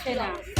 হচ্ছে না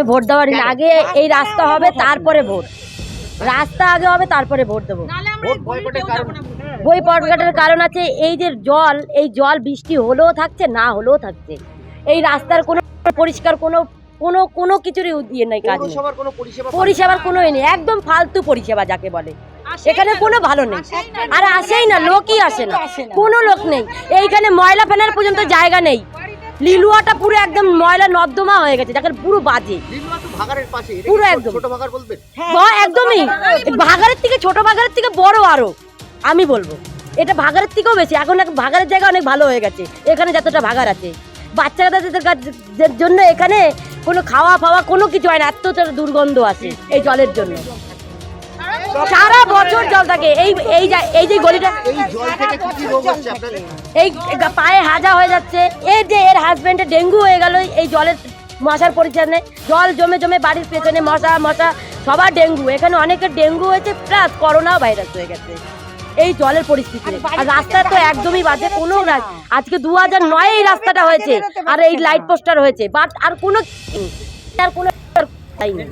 আমি ভোট দেওয়ার আগে এই রাস্তা হবে তারপরে ভোট। রাস্তা আগে হবে তারপরে ভোট দেবো। কারণ বই পটকাটের কারণ আছে এই যে জল এই জল বৃষ্টি হলেও থাকছে না হলেও থাকছে। এই রাস্তার কোনো পরিষ্কার কোনো কোনো কোনো কিছুরই ইয়ে নেই কাজ। পরিষেবার কোনো ইয়ে নেই একদম ফালতু পরিষেবা যাকে বলে। এখানে কোনো ভালো নেই। আর আসেই না লোকই আসে না। কোনো লোক নেই। এইখানে ময়লা ফেলার পর্যন্ত জায়গা নেই। লিলুয়াটা পুরো একদম ময়লা নর্দমা হয়ে গেছে যাকে পুরো বাজে। পুরো একদম। ছোট বলবেন? একদমই ভাগারের থেকে ছোট ভাগারের থেকে বড় আরও আমি বলব। এটা ভাগারের থেকেও বেশি এখন এক ভাগাড়ের জায়গা অনেক ভালো হয়ে গেছে এখানে যতটা ভাগার আছে। বাচ্চাদের কাছ- জন্য এখানে কোনো খাওয়া ফাওয়া কোনো কিছু হয় না এতটা দুর্গন্ধ আছে এই জলের জন্য। সারা বছর জল থাকে। এই এই যা- এই যে গলিটা এই জল থেকে কি কি রোগ হচ্ছে আপনাদের? এই গা- পায়ে হাজা হয়ে যাচ্ছে। এই যে এর হাজবেন্ডে ডেঙ্গু হয়ে গেল এই জলের মশার পরিচয় জল জমে জমে বাড়ির পেছনে মশা মশা সবার ডেঙ্গু। এখানে অনেকের ডেঙ্গু হয়েছে প্লাস করোনা ভাইরাস হয়ে গেছে। এই জলের পরিস্থিতি। আর রাস্তা তো একদমই বাজে। কোনো আজকে দু হাজার নয় এই রাস্তাটা হয়েছে আর এই লাইট পোস্টার হয়েছে। বাট আর কোনো আর কোনো তাই নেই।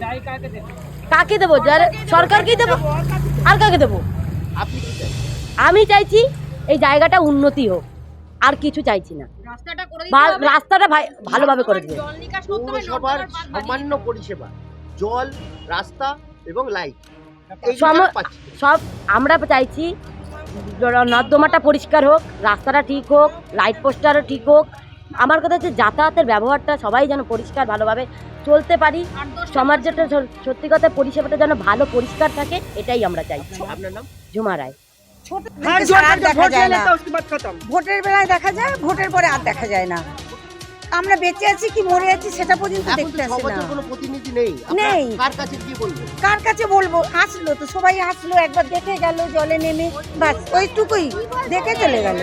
কাকে দেবো? যারা সরকারকেই দেবো? আর কাকে দেবো? আমি চাইছি এই জায়গাটা উন্নতি হোক আর কিছু চাইছি না। রাস্তাটা করে বা- রাস্তাটা ভাই- ভালোভাবে করে দিবে পৌরসভার সামান্য পরিষেবা জল রাস্তা এবং লাইট এই সব আমরা চাইছি নর্দমাটা পরিষ্কার হোক রাস্তাটা ঠিক হোক লাইট পোস্টারও ঠিক হোক আমার কথা হচ্ছে যাতায়াতের ব্যবহারটা সবাই যেন পরিষ্কার ভালোভাবে চলতে পারি সমাজটা যেটা সত্যি কথা পরিষেবাটা যেন ভালো পরিষ্কার থাকে এটাই আমরা চাই। আপনার নাম? ঝুমা রায়। আর দেখা যায় না। ভোটের বেলায় দেখা যায় ভোটের পরে আর দেখা যায় না। আমরা বেঁচে আছি কি মরে আছি সেটা পর্যন্ত দেখতে আসে না। কোনো প্রতিনিধি নেই। নেই। কার কাছে কি বলবেন কার কাছে বলব? আসলো তো সবাই আসলো একবার দেখে গেল জলে নেমে বাস ওইটুকুই দেখে চলে গেল।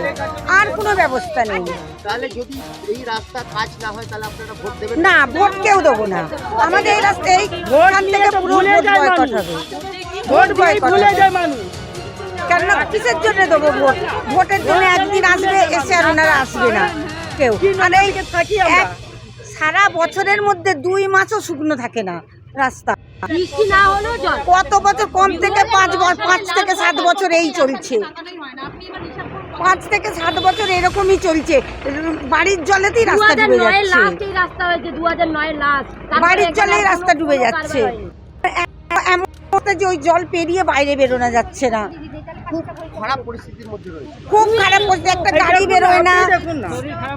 আর কোনো ব্যবস্থা নেই। তাহলে যদি এই রাস্তা কাজ না হয় তাহলে আপনারা ভোট দেবেন না ভোট কেউ দেবো না। আমাদের এই রাস্তায় এখান থেকে পুরো ভোট বয়কট হবে। ভোট বয়কট হবে। কেননা কিসের জন্য দেবো ভোট? ভোটের জন্য একদিন আসবে এসে আর ওনারা আসবে না। কেউ এই এক সারা বছরের মধ্যে দুই মাসও শুকনো থাকে না রাস্তা। বৃষ্টি না হলেও কত বছর? কম থেকে পাঁচ বছর পাঁচ থেকে সাত বছর এই চলছে। পাঁচ থেকে সাত বছর এরকমই চলছে। বাড়ির জলেতেই রাস্তা ডুবে যাচ্ছে। বাড়ির জলেই রাস্তা ডুবে যাচ্ছে। এমন যে ওই জল পেরিয়ে বাইরে বেরোনো যাচ্ছে না। খুব খারাপ পরিস্থিতির মধ্যে রয়েছে। খুব খারাপ পরিস্থিতি একটা গাড়ি বেরোয় না।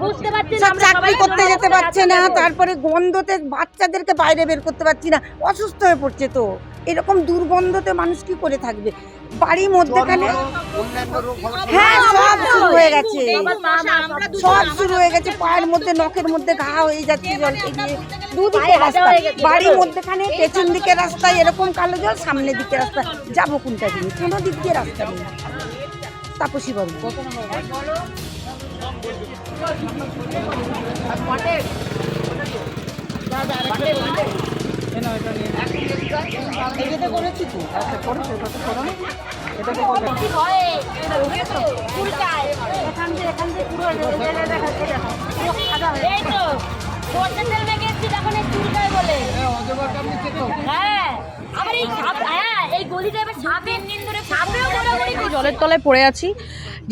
বুঝতে পারছেন সব চাকরি করতে যেতে পারছে না। তারপরে গন্ধতে বাচ্চাদেরকে বাইরে বের করতে পারছি না অসুস্থ হয়ে পড়ছে তো। এরকম দুর্গন্ধতে মানুষ কি করে থাকবে? বাড়ির মধ্যেখানে হওয়ার হ্যাঁ সব শুরু হয়ে গেছে। সব শুরু হয়ে গেছে পায়ের মধ্যে নখের মধ্যে ঘা হয়ে যাচ্ছে জল পেরিয়ে দুদিকে রাস্তা? বাড়ির মধ্যেখানে পেছন দিকে রাস্তায় এরকম কালো জল সামনের দিকে রাস্তা যাব কোনটা দিয়ে কোনো দিক দিয়ে রাস্তা নেই? তাপসী বাবু এই তো সর্ষের তেল মেখে এসছি তখন এই চুলকায় বলে হ্যাঁ আবার এই সাপ- হ্যাঁ এই গলিটা এবার সাপে সাপেও গোলাগুলি করছে। জলের তলায় পড়ে আছি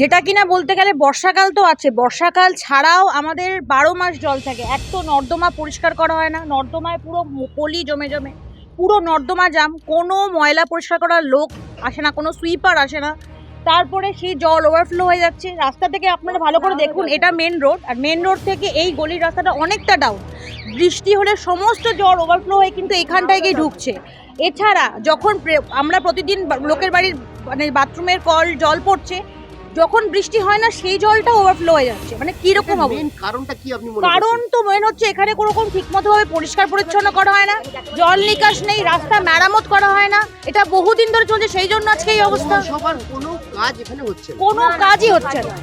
যেটা কিনা বলতে গেলে বর্ষাকাল তো আছে। বর্ষাকাল ছাড়াও আমাদের বারো মাস জল থাকে। এক তো নর্দমা পরিষ্কার করা হয় না। নর্দমায় পুরো পলি জমে জমে। পুরো নর্দমা জাম। কোনো ময়লা পরিষ্কার করার লোক আসে না। কোনো সুইপার আসে না। তারপরে সেই জল ওভারফ্লো হয়ে যাচ্ছে। রাস্তা থেকে আপনারা ভালো করে দেখুন, এটা মেন রোড আর মেন রোড থেকে এই গলির রাস্তাটা অনেকটা ডাউন বৃষ্টি হলে সমস্ত জল ওভারফ্লো হয়ে কিন্তু এখানটায় গিয়ে ঢুকছে। এছাড়া যখন আমরা প্রতিদিন লোকের বাড়ির মানে বাথরুমের কল, জল পড়ছে যখন বৃষ্টি হয় না সেই জলটা ওভারফ্লো হয়ে যাচ্ছে। মানে কীরকম হবে? মেন কারণটা কি আপনি মনে কারণ তো মেন হচ্ছে এখানে কোনো রকম ঠিকমতো ভাবে পরিষ্কার পরিচ্ছন্ন করা হয় না জল নিকাশ নেই রাস্তা মেরামত করা হয় না এটা বহুদিন ধরে চলছে সেই জন্য আজকে এই অবস্থা। পৌরসভার কোনো কাজ এখানে হচ্ছে না। কোনো কাজই হচ্ছে না।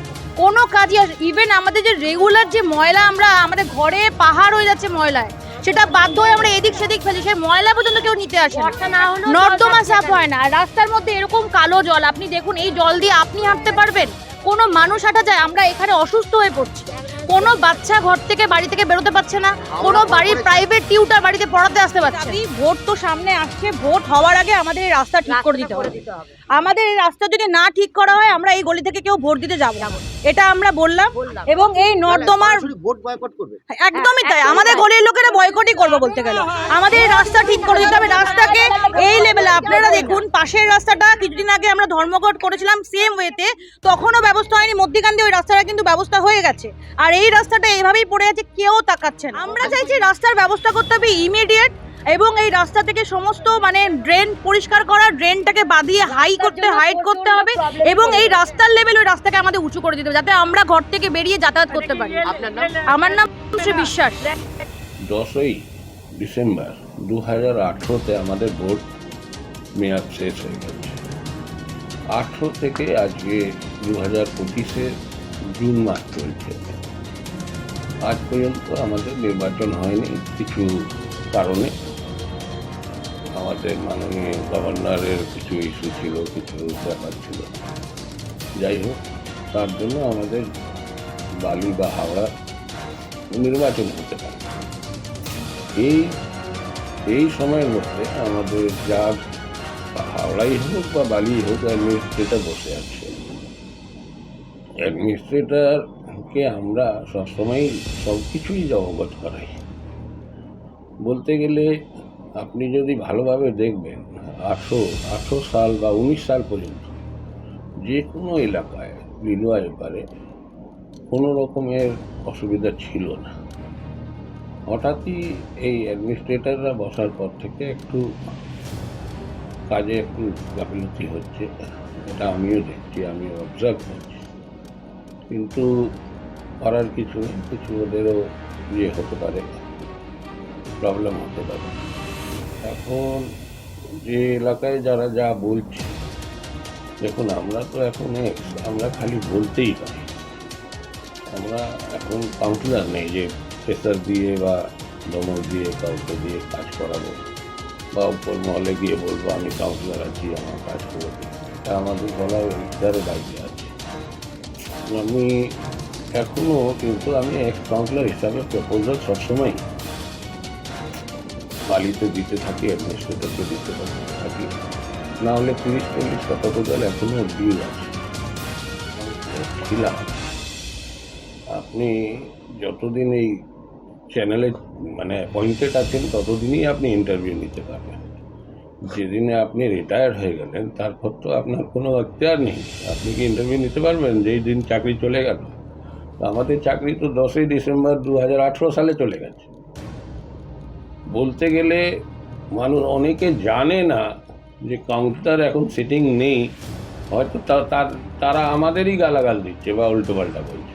কোনো কাজই ইভেন আমাদের যে রেগুলার যে ময়লা আমরা আমাদের ঘরে পাহাড় হয়ে যাচ্ছে ময়লায় সেটা বাধ্য হয়ে আমরা এদিক সেদিক ফেলি। সে ময়লা পর্যন্ত কেউ নিতে আসে না। নর্দমা সাফ হয় না। রাস্তার মধ্যে এরকম কালো জল আপনি দেখুন এই জল দিয়ে আপনি হাঁটতে পারবেন। কোনো মানুষ হাঁটা যায় আমরা এখানে অসুস্থ হয়ে পড়ছি। কোনো বাচ্চা ঘর থেকে বাড়ি থেকে বেরোতে পারছে না কোনো বাড়ির প্রাইভেট টিউটার বাড়িতে পড়াতে আসতে পারছে। ভোট তো সামনে আসছে ভোট হওয়ার আগে আমাদের এই রাস্তা ঠিক করে দিতে হবে। আমাদের এই রাস্তা যদি না ঠিক করা হয় আমরা এই গলি থেকে কেউ ভোট দিতে যাব না। এটা আমরা বললাম। এবং এই নর্দমার ভোট বয়কট করবে। একদমই তাই। আমাদের গলির লোকেরা বয়কটই করব বলতে গেলে। আমাদের এই রাস্তা ঠিক করে দিতে হবে। রাস্তাকে এই লেভেলে দেখুন পাশের রাস্তাটা কিছুদিন আগে আমরা ধর্মঘট করেছিলাম সেম ওয়েতে তখনও ব্যবস্থা হয়নি। মধ্যিখান দিয়ে ওই রাস্তাটা কিন্তু ব্যবস্থা হয়ে গেছে। আর এই রাস্তাটা এইভাবেই পড়ে আছে কেউ তাকাচ্ছে না। আমরা চাইছি রাস্তার ব্যবস্থা করতে হবে ইমিডিয়েট এবং এই রাস্তা থেকে সমস্ত মানে ড্রেন পরিষ্কার করা ড্রেনটাকে বাদিয়ে হাই করতে হাইট করতে হবে এবং এই রাস্তার লেভেল ওই রাস্তাকে আমাদের উঁচু করে দিতে হবে যাতে আমরা ঘর থেকে বেরিয়ে যাতায়াত করতে পারি। আমার নাম শ্রী বিশ্বাস। দশই ডিসেম্বর দু হাজার আঠেরোতে আমাদের ভোট মেয়াদ শেষ হয়ে গেছে আঠেরো থেকে আজকে দু হাজার পঁচিশে জুন মাস চলছে। আজ পর্যন্ত আমাদের নির্বাচন হয়নি কিছু কারণে। আমাদের মাননীয় গভর্নরের কিছু ইস্যু ছিল, কিছু ব্যাপার ছিল। যাই হোক, তার জন্য আমাদের বালি বা হাওড়া নির্বাচন হতে পারে। এই এই সময়ের মধ্যে আমাদের যা হাওড়াই হোক বা বালি হোক অ্যাডমিনিস্ট্রেটর বসে আছে। অ্যাডমিনিস্ট্রেটরকে আমরা সবসময় সব কিছুই অবগত করাই। বলতে গেলে, আপনি যদি ভালোভাবে দেখবেন, আঠেরো আঠেরো সাল বা উনিশ সাল পর্যন্ত যে কোনো এলাকায় লিলুয়া এপারে কোনো রকমের অসুবিধা ছিল না। হঠাৎই এই অ্যাডমিনিস্ট্রেটররা বসার পর থেকে একটু কাজে একটু গাফিলতি হচ্ছে, এটা আমিও দেখছি আমিও অবজার্ভ করছি। কিন্তু করার কিছু কিছু ওদেরও ইয়ে হতে পারে প্রবলেম হতে পারে। এখন যে এলাকায় যারা যা বলছে, দেখুন, আমরা তো এখন আমরা খালি বলতেই পারি আমরা এখন কাউন্সিলার নেই যে প্রেসার দিয়ে বা দমক দিয়ে, কাউকে দিয়ে কাজ করাবো। বা উপর মহলে গিয়ে বলব, আমি কাউন্সিলার আছি, আমার কাজ করে। এটা আমাদের বলার অধিকারে দায়িত্ব আছে। আমি এখনও কিন্তু আমি এক্স কাউন্সিলর হিসাবে প্রপোজাল সবসময় বালিতে দিতে থাকি অ্যাডমিনিস্ট্রেটরকে দিতে থাকি না হলে তিরিশ চল্লিশটা প্রপোজাল এখনও ডিউ আছে। ছিলাম। আপনি যতদিন এই চ্যানেলে মানে অ্যাপয়েন্টেড আছেন, ততদিনই আপনি ইন্টারভিউ নিতে পারবেন। যেদিনে আপনি রিটায়ার্ড হয়ে গেলেন, তারপর তো আপনার কোনো অত্যার নেই। আপনি কি ইন্টারভিউ নিতে পারবেন? যেই দিন চাকরি চলে গেল। আমাদের চাকরি তো দশই ডিসেম্বর দু হাজার আঠেরো সালে চলে গেছে। বলতে গেলে, মানুষ অনেকে জানে না যে কাউন্টার এখন সিটিং নেই। হয়তো তারা আমাদেরই গালাগাল দিচ্ছে বা উল্টোপাল্টা বলছে।